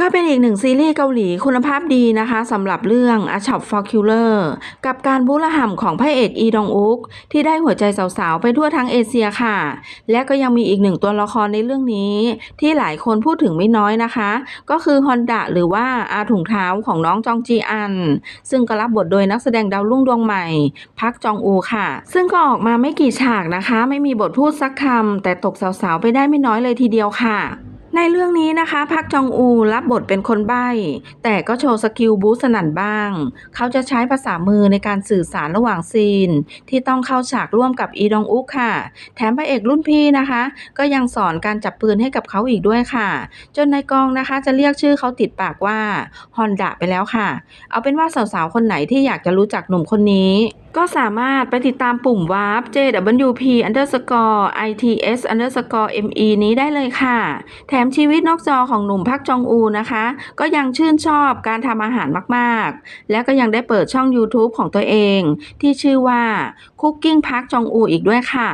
ก็เป็นอีกหนึ่งซีรีส์เกาหลีคุณภาพดีนะคะสำหรับเรื่อง A Shop for Killer กับการบูรห่ำของพระเอกอีดองอุก ที่ได้หัวใจสาวๆ ไปทั่วทั้งเอเชียค่ะ และก็ยังมีอีกหนึ่งตัวละครในเรื่องนี้ ที่หลายคนพูดถึงไม่น้อยนะคะ ก็คือฮอนดะหรือว่าอาถุงเท้าของน้องจองจีอัน ซึ่งก็รับบทโดยนักแสดงดาวรุ่งดวงใหม่ พักจองอูค่ะ ซึ่งก็ออกมาไม่กี่ฉากนะคะ ไม่มีบทพูดสักคำแต่ตกสาวๆ ไปได้ไม่น้อยเลยทีเดียวค่ะ ในเรื่องนี้นะคะพักจองอูรับบทเป็นคนใบ้แต่ก็โชว์สกิลบูสนั่นบ้าง เขาจะใช้ภาษามือในการสื่อสารระหว่างซีน ที่ต้องเข้าฉากร่วมกับอีดองอุกค่ะ แถมพระเอกรุ่นพี่นะคะ ก็ยังสอนการจับปืนให้กับเขาอีกด้วยค่ะ จนในกองนะคะจะเรียกชื่อเขาติดปากว่าฮอนดะไปแล้วค่ะ เอาเป็นว่าสาวๆคนไหนที่อยากจะรู้จักหนุ่มคนนี้ ก็สามารถไปติดตามปุ่มวาร์ป JWP underscore ITS underscore ME นี้ได้เลยค่ะ แถมชีวิตนอกจอของหนุ่มพักจองอูนะคะ ก็ยังชื่นชอบการทำอาหารมากๆ และก็ยังได้เปิดช่อง YouTube ของตัวเอง ที่ชื่อว่า Cooking พักจองอูอีกด้วยค่ะ